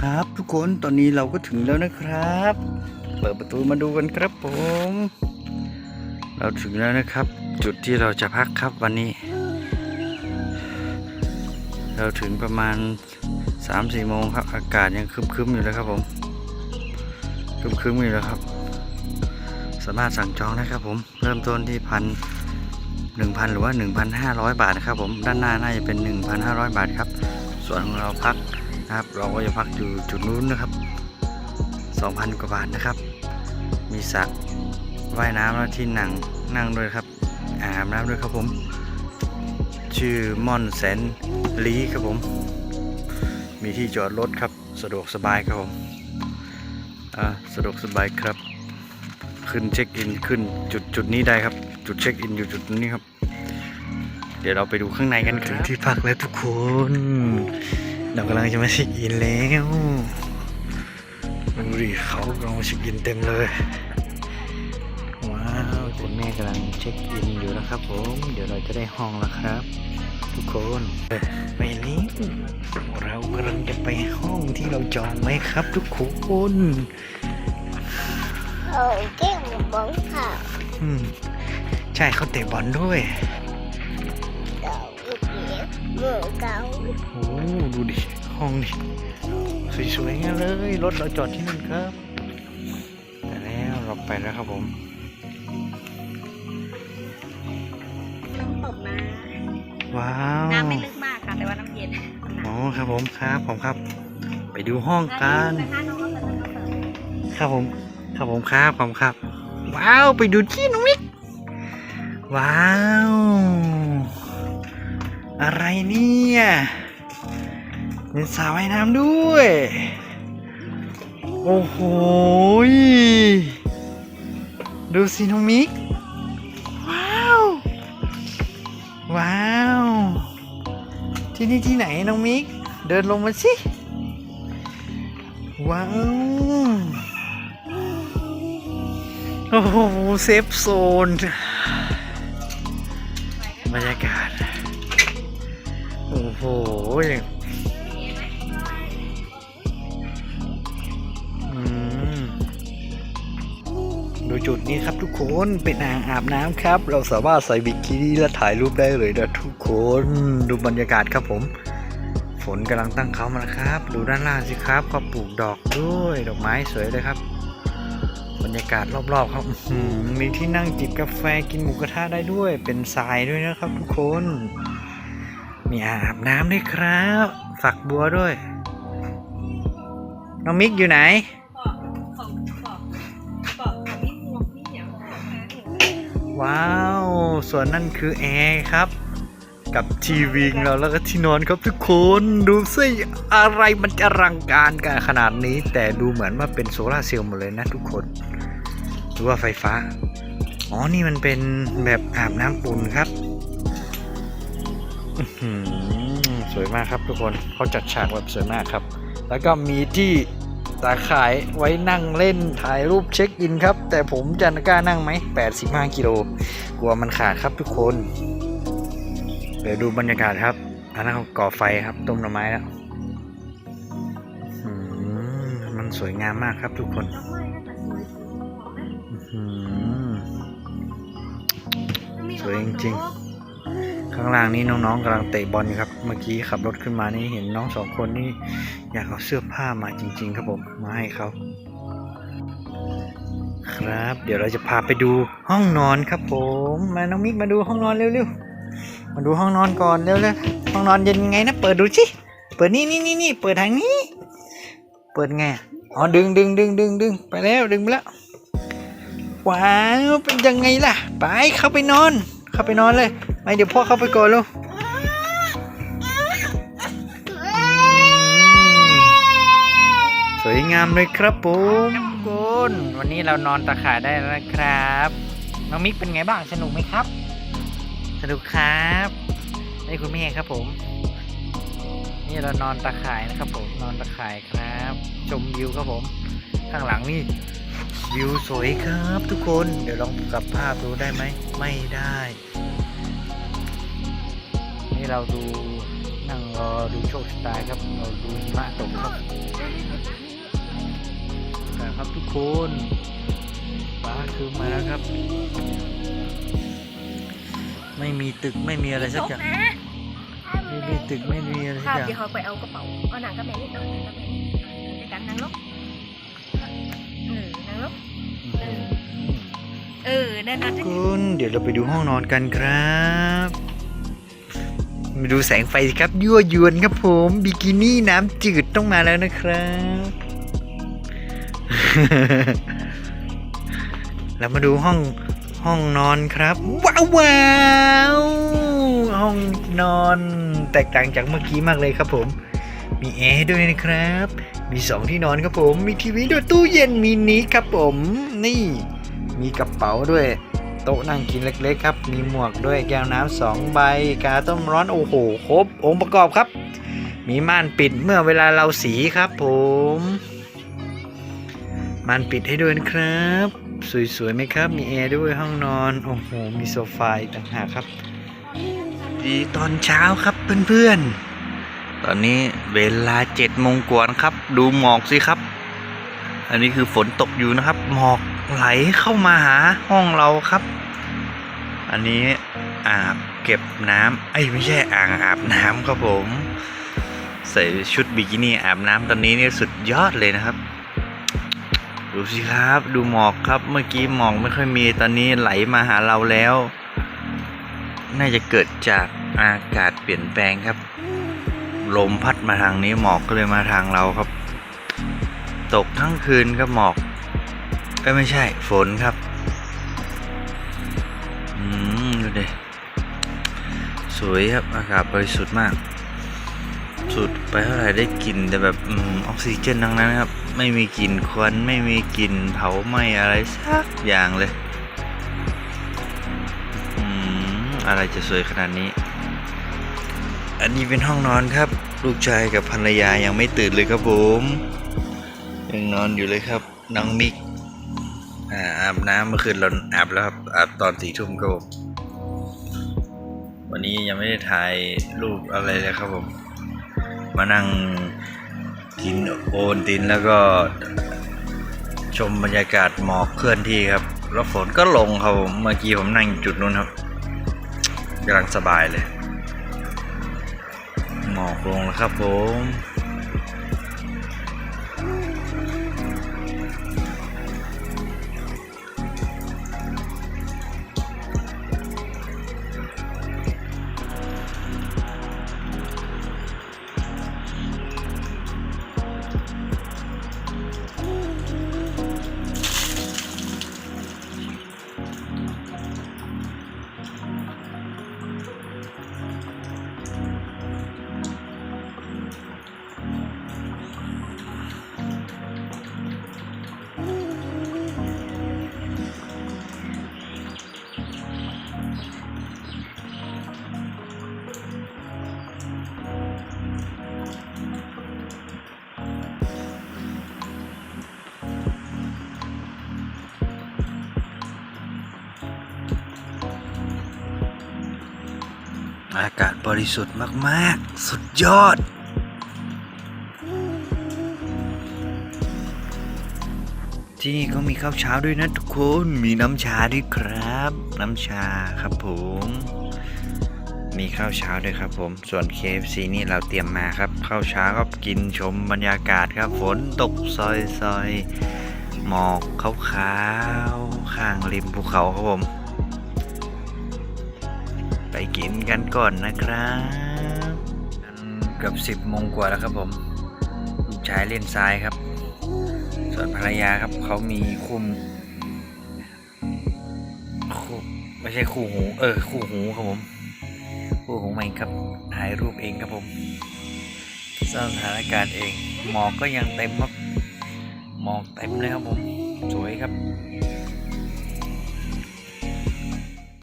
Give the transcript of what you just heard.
ครับ ทุกคนตอนนี้เราก็ถึงแล้วนะครับ เปิดประตูมาดูกันครับผม เราถึงแล้วนะครับ จุดที่เราจะพักครับวันนี้ เราถึงประมาณ3 4โมงครับ อากาศยังคึมๆอยู่เลยครับผมคึมๆอยู่แล้วครับ สามารถสั่งจองได้ครับผม เริ่มต้นที่พันหนึ่งพันหรือว่า 1,500 บาทนะครับผมด้านหน้าน่าจะเป็น 1,500 บาทครับ ส่วนของเราพัก นะครับ เราก็จะพักอยู่จุดนู้นนะครับ 2,000 กว่าบาทนะครับ มีสระว่ายน้ำแล้วที่นั่งนั่งด้วยครับอาบน้ำด้วยครับผม ชื่อม่อนแสนลีครับผม มีที่จอดรถครับสะดวกสบายครับผมอ่าสะดวกสบายครับ ขึ้นเช็คอินขึ้นจุดจุดนี้ได้ครับ จุดเช็คอินอยู่จุดนี้ครับ เดี๋ยวเราไปดูข้างในกันครับที่พักแล้วทุกคน เรากำลังจะมาเช็คอินแล้วดูดิเขากำลังมาเช็คอินเต็มเลย ว้าวคุณแม่กำลังเช็คอินอยู่นะครับผม เดี๋ยวเราจะได้ห้องแล้วครับ ทุกคนไปนี้เรากำลังจะไปห้องที่เราจองไว้ครับ ทุกคนเออเก่งบอลค่ะ อืม ใช่เขาเตะบอลด้วยเก่าลูก เลี้ยงมือเก่าโอ้ดูดิ ห้องดิสวยๆงั้นเลย รถเราจอดที่นั่นครับแต่แล้วเราไปแล้วครับผมน้ำตกนะว้าวน้ำไม่ลึกมากค่ะแต่ว่าน้ำเย็นอ๋อครับผมครับผมครับ ไปดูห้องกันแต่ถ้าน้องก็จะต้องเปิดครับผมครับผมครับผมครับ ว้าว ไปดูที่น้องมิกว้าว อะไรเนี่ยเป็นสาวว่ายน้ำด้วย โอ้โห ดูสิน้องมิก ว้าว ว้าว ที่นี่ที่ไหนน้องมิก เดินลงมาสิ ว้าว โอ้โห เซฟโซน บรรยากาศ โอ้โหดูจุดนี้ครับทุกคนเป็นอ่างอาบน้ำครับ เราสามารถใส่บิกินี่และถ่ายรูปได้เลยนะทุกคนดูบรรยากาศครับผม ฝนกำลังตั้งเขามาแล้วครับ ดูด้านล่างสิครับเขาปลูกดอกด้วยดอกไม้สวยเลยครับ บรรยากาศรอบๆครับมีที่นั่งจิบกาแฟกินหมูกระทะได้ด้วย เป็นทรายด้วยนะครับ ทุกคน มีอาบน้ำด้วยครับ ฝักบัวด้วย น้องมิกอยู่ไหน ว้าว ส่วนนั่นคือแอร์ครับ กับทีวีของเราแล้วก็ที่นอนครับทุกคน ดูสิอะไรมันจะอลังการกันขนาดนี้ แต่ดูเหมือนว่าเป็นโซลาเซลล์หมดเลยนะทุกคน หรือว่าไฟฟ้า อ๋อ นี่มันเป็นแบบอาบน้ำปุ่นครับ สวยมากครับทุกคนเขาจัดฉากแบบสวยมากครับ แล้วก็มีที่ตาขายไว้นั่งเล่นถ่ายรูปเช็คอินครับ แต่ผมจะกล้านั่งไหม 85 กิโล กลัวมันขาดครับทุกคน เดี๋ยวดูบรรยากาศครับอันนั้นเขาก่อไฟครับต้มหน่อไม้แล้วมันสวยงามมากครับทุกคนสวยสุดของนะอืมมีสวยจริง ข้างล่างนี้น้องๆกำลังเตะบอลครับ เมื่อกี้ขับรถขึ้นมานี่เห็นน้องสองคนนี่อยากเอาเสื้อผ้ามาจริง ๆ ครับผมมาให้เขาครับ เดี๋ยวเราจะพาไปดูห้องนอนครับผม มาน้องมิกมาดูห้องนอนเร็วๆมาดูห้องนอนก่อนเร็วๆห้องนอนเย็นยังไงนะเปิดดูสิเปิดนี่นี่นี่นี่เปิดทางนี้ เปิดไงอ๋อดึงดึงดึงดึงดึงไปแล้วดึงไปแล้วว้าวเป็นยังไงล่ะ ไปเข้าไปนอน เข้าไปนอนเลยไม่เดี๋ยวพ่อเข้าไปก่อนลูกสวยงามเลยครับผมคุณวันนี้เรานอนตะข่ายได้แล้วนะครับ น้องมิกเป็นไงบ้างสนุกไหมครับ สนุกครับนี่คุณแม่ครับผม นี่เรานอนตะข่ายนะครับ ผมนอนตะข่ายครับ ชมวิวครับผม ข้างหลังนี่วิวสวยครับทุกคน เดี๋ยวลองกลับภาพดูได้ไหม ไม่ได้ นี่เราดูนั่งรอดูโชคชะตาครับเราดูหิมะตกครับนะครับทุกคนฟ้าคือมาแล้วครับ ไม่มีตึกไม่มีอะไรสักอย่างไม่มีตึกไม่มีอะไรคสัรักบอย่างเดี๋ยวเขาไปเอากระเป๋าเอาหนังกระแมนี่เอาหนังกระแมนี่ในการนั่งลบเออนั่งลบเออนั่นนะคุณเดี๋ยวเราไปดูห้องนอนกันครับ มาดูแสงไฟสิครับยั่วยวนครับผมบิกินี่น้ำจืดต้องมาแล้วนะครับ เรามาดูห้องห้องนอนครับ ว้าวว้าวห้องนอนแตกต่างจากเมื่อกี้มากเลยครับผม มีแอร์ด้วยนะครับ มีสองที่นอนครับผม มีทีวีด้วยตู้เย็นมินิครับผม นี่ มีกระเป๋าด้วย โต๊ะนั่งกินเล็กๆครับ มีหมวกด้วยแก้วน้ำสองใบ กาต้มร้อนโอ้โหครบองค์ประกอบครับ มีม่านปิดเมื่อเวลาเราสีครับผมม่านปิดให้ด้วยนะครับ สวยๆไหมครับ มีแอร์ด้วยห้องนอน โอ้โห มีโซฟาต่างหากครับ ดีตอนเช้าครับเพื่อนๆ ตอนนี้เวลาเจ็ดโมงกว่านครับ ดูหมอกสิครับ อันนี้คือฝนตกอยู่นะครับ หมอก ไหลเข้ามาหาห้องเราครับ อันนี้อ่างเก็บน้ำไอ้ไม่ใช่อ่างอาบน้ำครับผม ใส่ชุดบิกินี่อาบน้ำตอนนี้นี่สุดยอดเลยนะครับ ดูสิครับดูหมอกครับเมื่อกี้หมอกไม่ค่อยมีตอนนี้ไหลมาหาเราแล้ว น่าจะเกิดจากอากาศเปลี่ยนแปลงครับ ลมพัดมาทางนี้หมอกก็เลยมาทางเราครับ ตกทั้งคืนครับหมอก ก็ไม่ใช่ ฝนครับ อืม ดูดิ สวยครับ อากาศบริสุทธิ์มาก สุดไปเท่าไหร่ได้กลิ่นแต่แบบอออกซิเจนทั้งนั้นครับ ไม่มีกลิ่นควันไม่มีกลิ่นเผาไหม้อะไรสักอย่างเลยอืมอะไรจะสวยขนาดนี้ อันนี้เป็นห้องนอนครับ ลูกชายกับภรรยายังไม่ตื่นเลยครับผมยังนอนอยู่เลยครับน้องมิก อาบน้ำเมื่อคืนเราอาบแล้วครับอาบตอนสี่ทุ่มครับผมวันนี้ยังไม่ได้ถ่ายรูปอะไรเลยครับผม มานั่งกินโอนตินแล้วก็ ชมบรรยากาศหมอกเคลื่อนที่ครับ แล้วฝนก็ลงครับผมเมื่อกี้ผมนั่งจุดนู้นครับกำลังสบายเลย หมอกลงแล้วครับผม อากาศบริสุทธิ์มาก ๆ สุดยอด ที่นี่เขามีข้าวเช้าด้วยนะทุกคน มีน้ำชาด้วยครับ น้ำชาครับผม มีข้าวเช้าด้วยครับผม ส่วน KFC นี่เราเตรียมมาครับ ข้าวเช้าก็กินชมบรรยากาศครับ ฝนตกซอยซอยๆหมอกขาวๆข้างริมภูเขาครับผม กินกันก่อนนะครับเกือบสิบโมงกว่าแล้วครับผมลูกชายเล่นซ้ายครับ ส่วนภรรยาครับเขามีคู่มคู่ไม่ใช่คู่หูเออคู่หูครับผมคู่หูใหม่ครับถ่ายรูปเองครับผมสร้างสถานการณ์เองหมอกก็ยังเต็มครับหมอกเต็มเลยครับผมสวยครับ